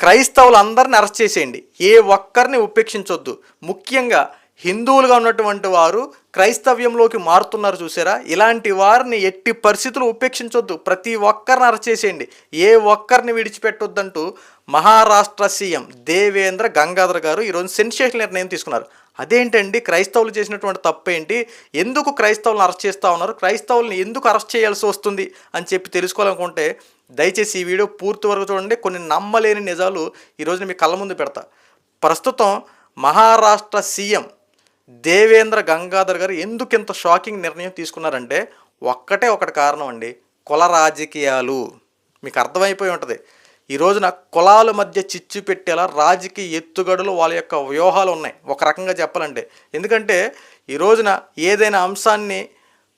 క్రైస్తవులందరిని arrest చేసేయండి. ఏ ఒక్కరిని ఉపేక్షించొద్దు. ముఖ్యంగా హిందువులుగా ఉన్నటువంటి వారు క్రైస్తవ్యంలోకి మారుతున్నారు చూసారా? ఇలాంటి వారిని ఎట్టి పరిస్థితులు ఉపేక్షించొద్దు. ప్రతి ఒక్కరిని అరచేసేయండి. ఏ ఒక్కరిని విడిచిపెట్టొద్దంటూ మహారాష్ట్ర సీఎం దేవేంద్ర గంగాధర్ గారు ఈరోజు సెన్సేషన్ నిర్ణయం తీసుకున్నారు. అదేంటండి? క్రైస్తవులు చేసినటువంటి తప్పేంటి? ఎందుకు క్రైస్తవులను అరెస్ట్ చేస్తూ ఉన్నారు? క్రైస్తవుల్ని ఎందుకు అరెస్ట్ చేయాల్సి వస్తుంది? అని చెప్పి తెలుసుకోవాలనుకుంటే దయచేసి ఈ వీడియో పూర్తి వరకు చూడండి. కొన్ని నమ్మలేని నిజాలు ఈరోజు మీ కళ్ళ ముందు పెడతా. ప్రస్తుతం మహారాష్ట్ర సీఎం దేవేంద్ర గంగాధర్ గారు ఎందుకు ఇంత షాకింగ్ నిర్ణయం తీసుకున్నారంటే ఒక్కటే ఒకటి కారణం అండి కుల రాజకీయాలు. మీకు అర్థమైపోయి ఉంటుంది. ఈ రోజున కులాల మధ్య చిచ్చు పెట్టేలా రాజకీయ ఎత్తుగడలు వాళ్ళ యొక్క వ్యూహాలు ఉన్నాయి. ఒక రకంగా చెప్పాలంటే. ఎందుకంటే ఈ రోజున ఏదైనా అంశాన్ని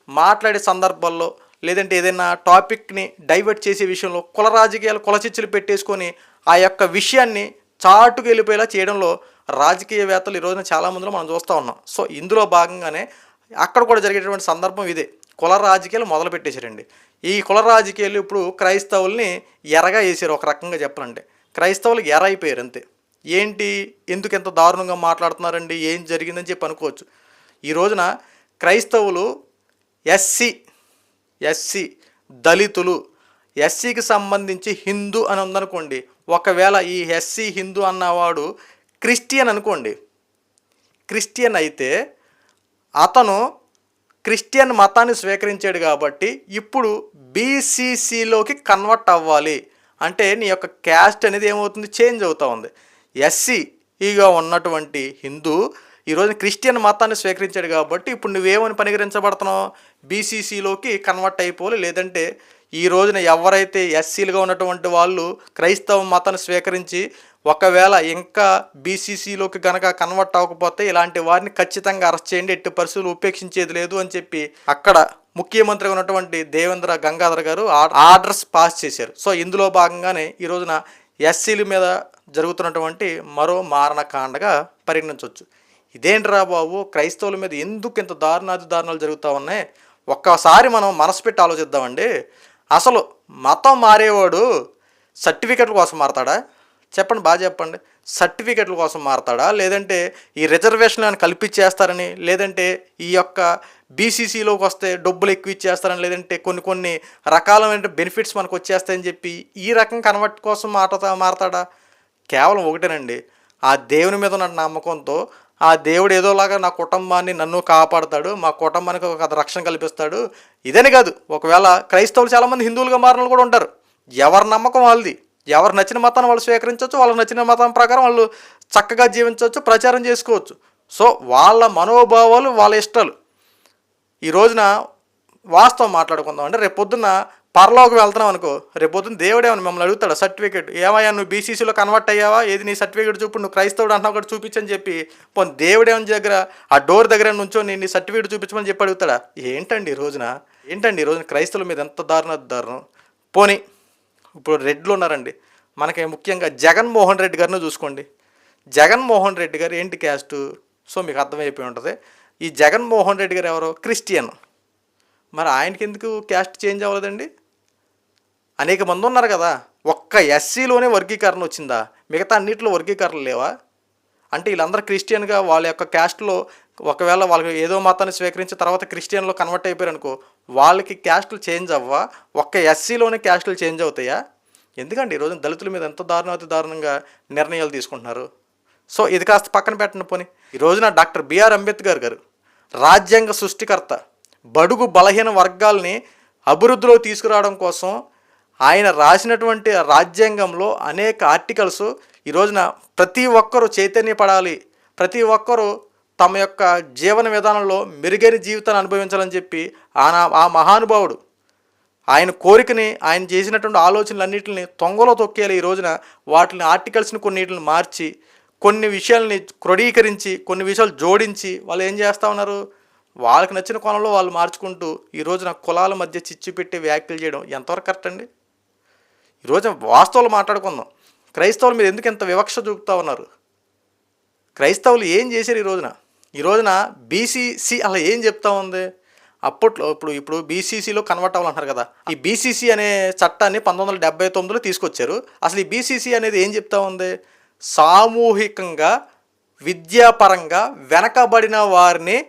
మాట్లాడే సందర్భాల్లో లేదంటే ఏదైనా టాపిక్ని డైవర్ట్ చేసే విషయంలో కుల రాజకీయాలు కుల చిచ్చులు పెట్టేసుకొని ఆ యొక్క విషయాన్ని చాటుకు వెళ్ళిపోయేలా చేయడంలో రాజకీయవేత్తలు ఈ రోజున చాలామందిలో మనం చూస్తూ ఉన్నాం. సో ఇందులో భాగంగానే అక్కడ కూడా జరిగేటువంటి సందర్భం ఇదే. కుల రాజకీయాలు మొదలు పెట్టేశారండి. ఈ కుల రాజకీయాలు ఇప్పుడు క్రైస్తవుల్ని ఎరగా వేసారు ఒక రకంగా చెప్పాలంటే. క్రైస్తవులు ఎర అయిపోయారు అంతే. ఏంటి? ఎందుకు ఎంత దారుణంగా మాట్లాడుతున్నారండి? ఏం జరిగిందని చెప్పి అనుకోవచ్చు. ఈ రోజున క్రైస్తవులు ఎస్సీ ఎస్సీ దళితులు ఎస్సీకి సంబంధించి హిందూ అని ఉందనుకోండి ఒకవేళ ఈ ఎస్సీ హిందూ అన్నవాడు క్రిస్టియన్ అనుకోండి. క్రిస్టియన్ అయితే అతను క్రిస్టియన్ మతాన్ని స్వీకరించాడు కాబట్టి ఇప్పుడు బీసీసీలోకి కన్వర్ట్ అవ్వాలి. అంటే నీ యొక్క క్యాస్ట్ అనేది ఏమవుతుంది? చేంజ్ అవుతూ ఉంది. ఎస్సీ ఈగా ఉన్నటువంటి హిందూ ఈరోజు క్రిస్టియన్ మతాన్ని స్వీకరించాడు కాబట్టి ఇప్పుడు నువ్వేమని పరిగణించబడుతున్నావు బీసీసీలోకి కన్వర్ట్ అయిపోవాలి. లేదంటే ఈ రోజున ఎవరైతే ఎస్సీలుగా ఉన్నటువంటి వాళ్ళు క్రైస్తవ మతాన్ని స్వీకరించి ఒకవేళ ఇంకా బీసీసీలోకి గనక కన్వర్ట్ అవ్వకపోతే ఇలాంటి వారిని ఖచ్చితంగా అరెస్ట్ చేయండి. ఎట్టి పరిస్థితులు ఉపేక్షించేది లేదు అని చెప్పి అక్కడ ముఖ్యమంత్రిగా ఉన్నటువంటి దేవేంద్ర గంగాధర్ గారు ఆర్డర్స్ పాస్ చేశారు. సో ఇందులో భాగంగానే ఈ రోజున ఎస్సీల మీద జరుగుతున్నటువంటి మరో మారణకాండగా పరిగణించవచ్చు. ఇదేంట్రా బాబు? క్రైస్తవుల మీద ఎందుకు ఇంత దారుణాది దారుణాలు జరుగుతూ ఉన్నాయి? ఒక్కసారి మనం మనసు పెట్టి ఆలోచిద్దామండి. అసలు మతం మారేవాడు సర్టిఫికెట్ల కోసం మారతాడా? చెప్పండి బాగా చెప్పండి. సర్టిఫికెట్ల కోసం మారతాడా? లేదంటే ఈ రిజర్వేషన్ అని కల్పించేస్తారని లేదంటే ఈ యొక్క బీసీసీలోకి వస్తే డబ్బులు ఎక్కువ ఇచ్చేస్తారని లేదంటే కొన్ని కొన్ని రకాలమైన బెనిఫిట్స్ మనకు వచ్చేస్తాయని చెప్పి ఈ రకం కన్వర్ట్ కోసం మారతా మారతాడా? కేవలం ఒకటేనండి. ఆ దేవుని మీద ఉన్న నమ్మకంతో ఆ దేవుడు ఏదోలాగా నా కుటుంబాన్ని నన్ను కాపాడతాడు మా కుటుంబానికి ఒక రక్షణ కల్పిస్తాడు. ఇదని కాదు ఒకవేళ క్రైస్తవులు చాలామంది హిందువులుగా మారిన కూడా ఉంటారు. ఎవరి నమ్మకం వాళ్ళది? ఎవరు నచ్చిన మతాన్ని వాళ్ళు స్వీకరించవచ్చు వాళ్ళకి నచ్చిన మతం ప్రకారం వాళ్ళు చక్కగా జీవించవచ్చు ప్రచారం చేసుకోవచ్చు. సో వాళ్ళ మనోభావాలు వాళ్ళ ఇష్టాలు. ఈ రోజున వాస్తవం మాట్లాడుకుందాం. అంటే రేపు పొద్దున్న పరలోకి వెళ్తున్నాం అనుకో రేపు పొద్దున్న అని మమ్మల్ని అడుగుతాడు సర్టిఫికేట్ ఏమయ్యా నువ్వు బీసీసీలో కన్వర్ట్ అయ్యావా? ఏది నీ సర్టిఫికేట్ చూపు నువ్వు క్రైస్తవుడు అంటున్నావు కూడా చూపించని చెప్పి. పోనీ దేవుడే దగ్గర ఆ డోర్ దగ్గర నుంచో నీ నీ సర్టిఫికేట్ చూపించమని చెప్పి అడుగుతాడా? ఏంటండి ఈ రోజున? ఏంటండి ఈ రోజున క్రైస్తవుల మీద ఎంత దారుణ దారుణం పోనీ ఇప్పుడు రెడ్లు ఉన్నారండి. మనకి ముఖ్యంగా జగన్మోహన్ రెడ్డి గారిని చూసుకోండి. జగన్మోహన్ రెడ్డి గారు ఏంటి క్యాస్ట్? సో మీకు అర్థమైపోయి ఉంటుంది. ఈ జగన్మోహన్ రెడ్డి గారు ఎవరో? క్రిస్టియన్. మరి ఆయనకి ఎందుకు క్యాస్ట్ చేంజ్ అవ్వలేదండి? అనేక మంది ఉన్నారు కదా. ఒక్క ఎస్సీలోనే వర్గీకరణ వచ్చిందా? మిగతా అన్నింటిలో వర్గీకరణ లేవా? అంటే వీళ్ళందరూ క్రిస్టియన్గా వాళ్ళ యొక్క క్యాస్ట్లో ఒకవేళ వాళ్ళకి ఏదో మతాన్ని స్వీకరించి తర్వాత క్రిస్టియన్లో కన్వర్ట్ అయిపోయారు అనుకో వాళ్ళకి క్యాస్ట్లు చేంజ్ అవ్వా? ఒక్క ఎస్సీలోనే క్యాస్ట్లు చేంజ్ అవుతాయా? ఎందుకంటే ఈరోజు దళితుల మీద ఎంత దారుణాతి దారుణంగా నిర్ణయాలు తీసుకుంటున్నారు? సో ఇది కాస్త పక్కన పెట్టండి పోని. ఈ రోజున డాక్టర్ బిఆర్ అంబేద్కర్ గారు రాజ్యాంగ సృష్టికర్త బడుగు బలహీన వర్గాల్ని అభివృద్ధిలో తీసుకురావడం కోసం ఆయన రాసినటువంటి రాజ్యాంగంలో అనేక ఆర్టికల్స్ ఈ రోజున ప్రతి ఒక్కరూ చైతన్యపడాలి. ప్రతి ఒక్కరూ తమ యొక్క జీవన విధానంలో మెరుగైన జీవితాన్ని అనుభవించాలని చెప్పి ఆయన ఆ మహానుభావుడు ఆయన కోరికని ఆయన చేసినటువంటి ఆలోచనలన్నింటిని తొంగలో తొక్కేయాలి ఈ రోజున. వాటిని ఆర్టికల్స్ని కొన్నిటిని మార్చి కొన్ని విషయాల్ని క్రోడీకరించి కొన్ని విషయాలు జోడించి వాళ్ళు ఏం చేస్తూ ఉన్నారు? వాళ్ళకి నచ్చిన కోణంలో వాళ్ళు మార్చుకుంటూ ఈ రోజున కులాల మధ్య చిచ్చు పెట్టి వ్యాఖ్యలు చేయడం ఎంతవరకు కరెక్ట్ అండి? ఈరోజు వాస్తవాలు మాట్లాడుకుందాం. క్రైస్తవులు మీరు ఎందుకు ఎంత వివక్ష చూపుతా ఉన్నారు? క్రైస్తవులు ఏం చేశారు ఈ రోజున? ఈ రోజున బీసీసీ అలా ఏం చెప్తా ఉంది? అప్పట్లో ఇప్పుడు ఇప్పుడు బీసీసీలో కన్వర్ట్ అవ్వాలంటారు కదా. ఈ బీసీసీ అనే చట్టాన్ని పంతొమ్మిది వందల డెబ్బై తొమ్మిదిలో తీసుకొచ్చారు. అసలు ఈ బీసీసీ అనేది ఏం చెప్తా ఉంది? సామూహికంగా విద్యాపరంగా వెనకబడిన వారిని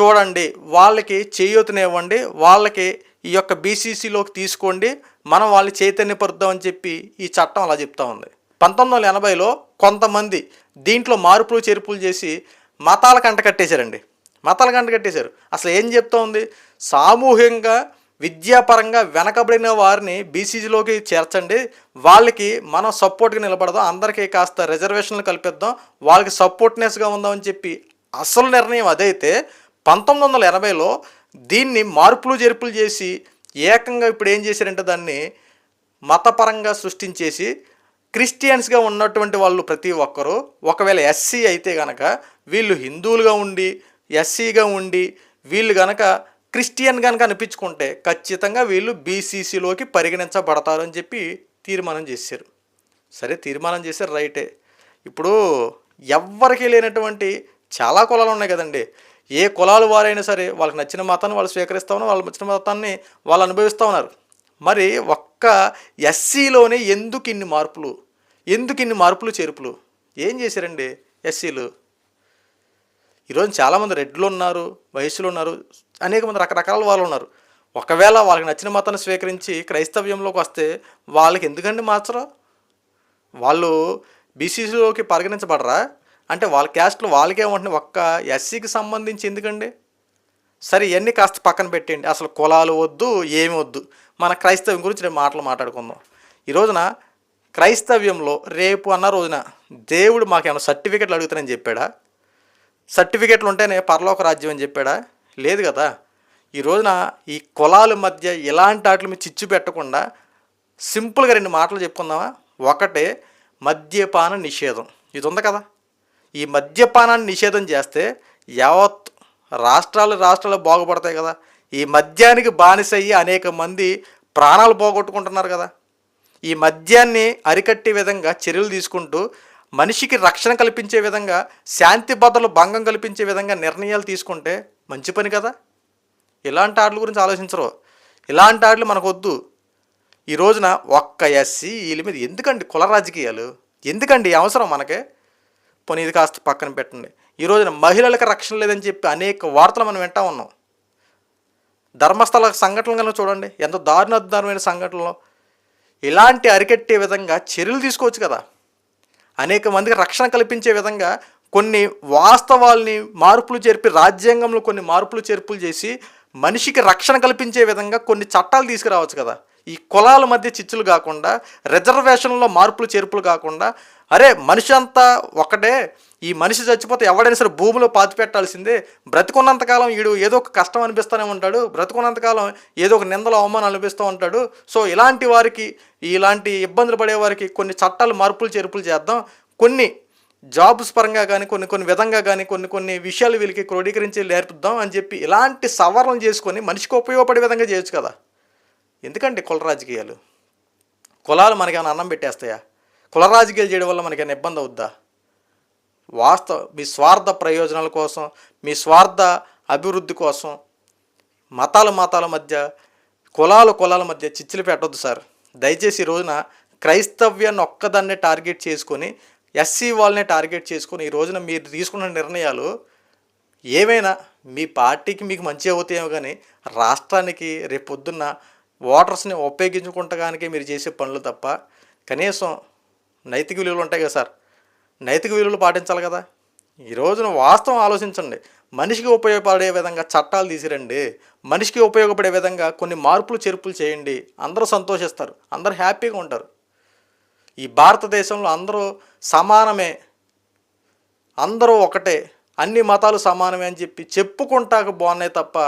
చూడండి. వాళ్ళకి చేయూతనివ్వండి. వాళ్ళకి ఈ యొక్క బీసీసీలోకి తీసుకోండి. మనం వాళ్ళు చైతన్యపరుద్దామని చెప్పి ఈ చట్టం అలా చెప్తా ఉంది. పంతొమ్మిది వందల ఎనభైలో కొంతమంది దీంట్లో మార్పులు చేర్పులు చేసి మతాల కంట కట్టేశారండి. మతాల కంట కట్టేశారు. అసలు ఏం చెప్తా ఉంది? సామూహికంగా విద్యాపరంగా వెనకబడిన వారిని బీసీసీలోకి చేర్చండి. వాళ్ళకి మనం సపోర్ట్గా నిలబడదాం. అందరికీ కాస్త రిజర్వేషన్లు కల్పిద్దాం. వాళ్ళకి సపోర్ట్నెస్గా ఉందామని చెప్పి అసలు నిర్ణయం అదైతే పంతొమ్మిది వందల ఎనభైలో దీన్ని మార్పులు చేర్పులు చేసి ఏకంగా ఇప్పుడు ఏం చేశారంటే దాన్ని మతపరంగా సృష్టించేసి క్రిస్టియన్స్గా ఉన్నటువంటి వాళ్ళు ప్రతి ఒక్కరూ ఒకవేళ ఎస్సీ అయితే కనుక వీళ్ళు హిందువులుగా ఉండి ఎస్సీగా ఉండి వీళ్ళు కనుక క్రిస్టియన్ కనుక అనిపించుకుంటే ఖచ్చితంగా వీళ్ళు బీసీసీలోకి పరిగణించబడతారు అని చెప్పి తీర్మానం చేశారు. సరే తీర్మానం చేశారు రైటే. ఇప్పుడు ఎవ్వరికీ లేనటువంటి చాలా కులాలు ఉన్నాయి కదండి. ఏ కులాలు వారైనా సరే వాళ్ళకి నచ్చిన మతాన్ని వాళ్ళు స్వీకరిస్తూ ఉన్నారు వాళ్ళకి నచ్చిన మతాన్ని వాళ్ళు అనుభవిస్తూ ఉన్నారు. మరి ఒక్క ఎస్సీలోనే ఎందుకు ఇన్ని మార్పులు? ఎందుకు ఇన్ని మార్పులు చేర్పులు? ఏం చేశారండి ఎస్సీలు? ఈరోజు చాలామంది రెడ్లు ఉన్నారు వయసులు ఉన్నారు అనేక మంది రకరకాల వాళ్ళు ఉన్నారు. ఒకవేళ వాళ్ళకి నచ్చిన మతాన్ని స్వీకరించి క్రైస్తవ్యంలోకి వస్తే వాళ్ళకి ఎందుకండి మార్చరు? వాళ్ళు బీసీసీలోకి పరిగణించబడరా? అంటే వాళ్ళ క్యాస్ట్లో ఉంటున్నాయి ఒక్క ఎస్సీకి సంబంధించి ఎందుకండి? సరే ఇవన్నీ కాస్త పక్కన పెట్టేయండి. అసలు కులాలు వద్దు ఏమి వద్దు. మన క్రైస్తవ్యం గురించి నేను మాటలు మాట్లాడుకుందాం. ఈ రోజున క్రైస్తవ్యంలో రేపు అన్న రోజున దేవుడు మాకేమైనా సర్టిఫికెట్లు అడుగుతానని చెప్పాడా? సర్టిఫికెట్లు ఉంటేనే పరలోక రాజ్యం అని చెప్పాడా? లేదు కదా. ఈ రోజున ఈ కులాల మధ్య ఎలాంటి వాటి మీద చిచ్చు పెట్టకుండా సింపుల్గా రెండు మాటలు చెప్పుకుందామా? ఒకటే మద్యపాన నిషేధం. ఇది ఉంది కదా. ఈ మద్యపానాన్ని నిషేధం చేస్తే యావత్ రాష్ట్రాలు రాష్ట్రాలు బాగుపడతాయి కదా. ఈ మద్యానికి బానిసయ్యి అనేక మంది ప్రాణాలు పోగొట్టుకుంటున్నారు కదా. ఈ మద్యాన్ని అరికట్టే విధంగా చర్యలు తీసుకుంటూ మనిషికి రక్షణ కల్పించే విధంగా శాంతి భద్రలు భంగం కల్పించే విధంగా నిర్ణయాలు తీసుకుంటే మంచి పని కదా. ఇలాంటి ఆటల గురించి ఆలోచించరు. ఇలాంటి ఆటలు మనకొద్దు. ఈ రోజున ఒక్క ఎస్సీ వీళ్ళ మీద ఎందుకండి కుల రాజకీయాలు? ఎందుకండి అవసరం మనకే? పోనీ ఇది కాస్త పక్కన పెట్టండి. ఈ రోజున మహిళలకు రక్షణ లేదని చెప్పి అనేక వార్తలు మనం వింటా ఉన్నాం. ధర్మస్థల సంఘటనలు కనుక చూడండి ఎంత దారుణ సంఘటనలో సంఘటనలు. ఇలాంటి అరికట్టే విధంగా చర్యలు తీసుకోవచ్చు కదా. అనేక మందికి రక్షణ కల్పించే విధంగా కొన్ని వాస్తవాల్ని మార్పులు చేర్పి రాజ్యాంగంలో కొన్ని మార్పులు చేర్పులు చేసి మనిషికి రక్షణ కల్పించే విధంగా కొన్ని చట్టాలు తీసుకురావచ్చు కదా. ఈ కులాల మధ్య చిచ్చులు కాకుండా రిజర్వేషన్లో మార్పులు చేర్పులు కాకుండా అరే మనిషి అంతా ఒకటే ఈ మనిషి చచ్చిపోతే ఎవడైనా సరే భూమిలో పాతి పెట్టాల్సిందే. బ్రతికున్నంతకాలం వీడు ఏదో ఒక కష్టం అనిపిస్తూనే ఉంటాడు. బ్రతికున్నంతకాలం ఏదో ఒక నిందలు అవమానం అనిపిస్తూ ఉంటాడు. సో ఇలాంటి వారికి ఇలాంటి ఇబ్బందులు పడే వారికి కొన్ని చట్టాలు మార్పులు చేర్పులు చేద్దాం. కొన్ని జాబ్స్ పరంగా కానీ కొన్ని కొన్ని విధంగా కానీ కొన్ని కొన్ని విషయాలు వీళ్ళకి క్రోడీకరించి నేర్పుద్దాం అని చెప్పి ఇలాంటి సవరణలు చేసుకొని మనిషికి ఉపయోగపడే విధంగా చేయొచ్చు కదా. ఎందుకంటే కుల రాజకీయాలు? కులాలు మనకేమైనా అన్నం పెట్టేస్తాయా? కుల రాజకీయాలు చేయడం వల్ల మనకేమైనా ఇబ్బంది అవుద్దా? వాస్తవ మీ స్వార్థ ప్రయోజనాల కోసం మీ స్వార్థ అభివృద్ధి కోసం మతాల మతాల మధ్య కులాల కులాల మధ్య చిచ్చులు పెట్టొద్దు సార్. దయచేసి ఈ రోజున క్రైస్తవ్యాన్ని ఒక్కదాన్నే టార్గెట్ చేసుకొని ఎస్సీ వాళ్ళనే టార్గెట్ చేసుకొని ఈ రోజున మీరు తీసుకున్న నిర్ణయాలు ఏమైనా మీ పార్టీకి మీకు మంచి అవుతాయేమో కానీ రాష్ట్రానికి రేపు పొద్దున్న ఓటర్స్ని ఉపయోగించుకుంటగానికే మీరు చేసే పనులు తప్ప కనీసం నైతిక విలువలు ఉంటాయి కదా సార్. నైతిక విలువలు పాటించాలి కదా. ఈ రోజున వాస్తవం ఆలోచించండి. మనిషికి ఉపయోగపడే విధంగా చట్టాలు తీసిరండి. మనిషికి ఉపయోగపడే విధంగా కొన్ని మార్పులు చేర్పులు చేయండి. అందరూ సంతోషిస్తారు. అందరూ హ్యాపీగా ఉంటారు. ఈ భారతదేశంలో అందరూ సమానమే. అందరూ ఒకటే. అన్ని మతాలు సమానమే అని చెప్పి చెప్పుకుంటాక బాగున్నాయి తప్ప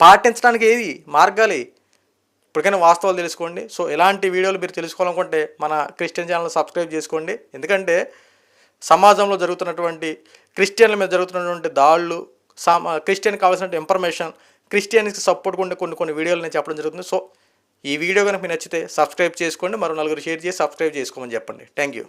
పాటించడానికి ఏది మార్గాలే? ఇప్పటికైనా వాస్తవాలు తెలుసుకోండి. సో ఇలాంటి వీడియోలు మీరు తెలుసుకోవాలనుకుంటే మన క్రిస్టియన్ ఛానల్ సబ్స్క్రైబ్ చేసుకోండి. ఎందుకంటే సమాజంలో జరుగుతున్నటువంటి క్రిస్టియన్ల మీద జరుగుతున్నటువంటి దాళ్ళు సామా క్రిస్టియన్ కావాల్సిన ఇన్ఫర్మేషన్ క్రిస్టియన్స్కి సపోర్ట్ ఉండే కొన్ని కొన్ని వీడియోలు నేను చెప్పడం జరుగుతుంది. సో ఈ వీడియో కనుక మీకు నచ్చితే సబ్స్క్రైబ్ చేసుకోండి. మరో నలుగురు షేర్ చేసి సబ్స్క్రైబ్ చేసుకోమని చెప్పండి. Thank you